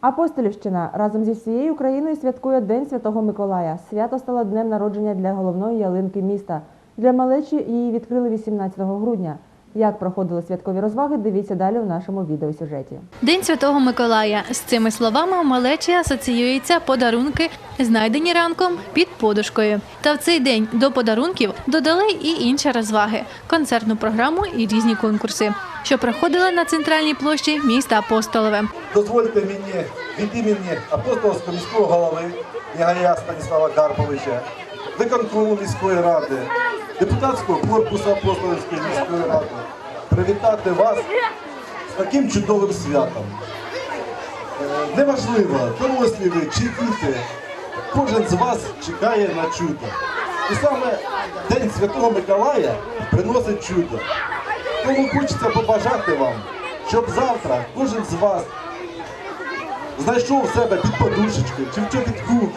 Апостолівщина разом зі всією Україною святкує День Святого Миколая. Свято стало днем народження для головної ялинки міста. Для малечі її відкрили 18 грудня. Як проходили святкові розваги, дивіться далі у нашому відеосюжеті. День Святого Миколая. З цими словами у малечі асоціюються подарунки, знайдені ранком під подушкою. Та в цей день до подарунків додали і інші розваги, концертну програму і різні конкурси, що проходили на центральній площі міста Апостолове. Дозвольте мені від імені апостольського міського голови Ігоря Станіслава Карповича, виконкому міської ради, депутатського корпусу апостольської міської ради привітати вас з таким чудовим святом. Е, Неважливо, дорослі ви чи діти, кожен з вас чекає на чудо. І саме День Святого Миколая приносить чудо. Тому хочеться побажати вам, щоб завтра кожен з вас знайшов себе під подушечкою чи в чобітку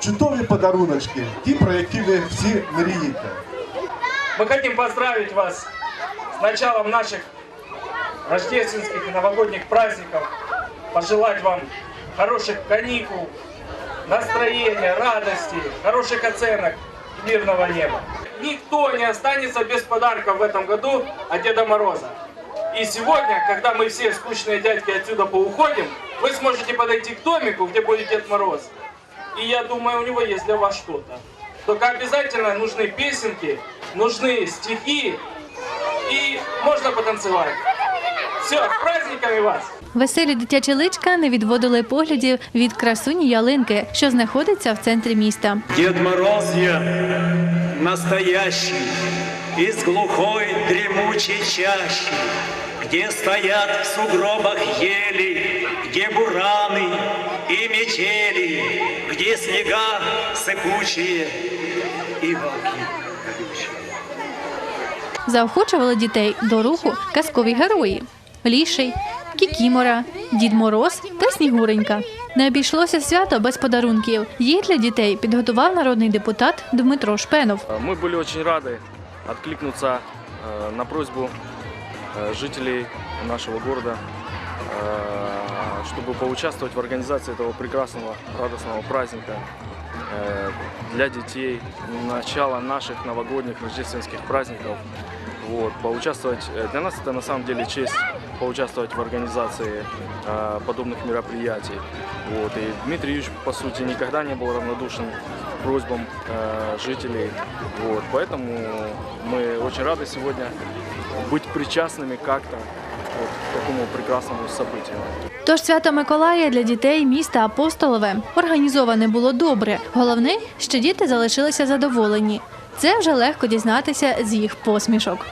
чудові подаруночки, ті, про які ви всі мрієте. Мы хотим поздравить вас с началом наших рождественских и новогодних праздников, пожелать вам хороших каникул, настроения, радости, хороших оценок и мирного неба. Никто не останется без подарков в этом году от Деда Мороза. И сегодня, когда мы все скучные дядьки отсюда поуходим, вы сможете подойти к домику, где будет Дед Мороз. И я думаю, у него есть для вас что-то. Только обязательно нужны песенки, нужны стихи и можно потанцевать. Все, с праздниками вас! Веселі дитячі личка не відводили поглядів від красуні ялинки, що знаходиться в центрі міста. Дед Мороз я настоящий, из глухой дремучей чащи, где стоят в сугробах ели, где бураны и метели, где снега сыпучие и волки колючие. Заохочували дітей до руху казкові герої: Ліший, Кікімора, Дід Мороз та Снігуренька. Не обійшлося свято без подарунків. Їх для дітей підготував народний депутат Дмитро Шпенов. Мы были очень рады откликнуться э, на просьбу э, жителей нашего города, э, чтобы поучаствовать в организации этого прекрасного, радостного праздника э, для детей, начала наших новогодних рождественских праздников. Вот, поучаствовать, э, для нас это на самом деле честь поучаствовать в организации э, подобных мероприятий. Вот, и Дмитрий Юрьевич, по сути, никогда не был равнодушен к просьбам э, жителей. Вот, поэтому мы очень рады сегодня быть причастными как-то такому прекрасному событию. Тож свято Миколая для дітей міста Апостолове організоване було добре. Головне, що діти залишилися задоволені. Це вже легко дізнатися з їх посмішок.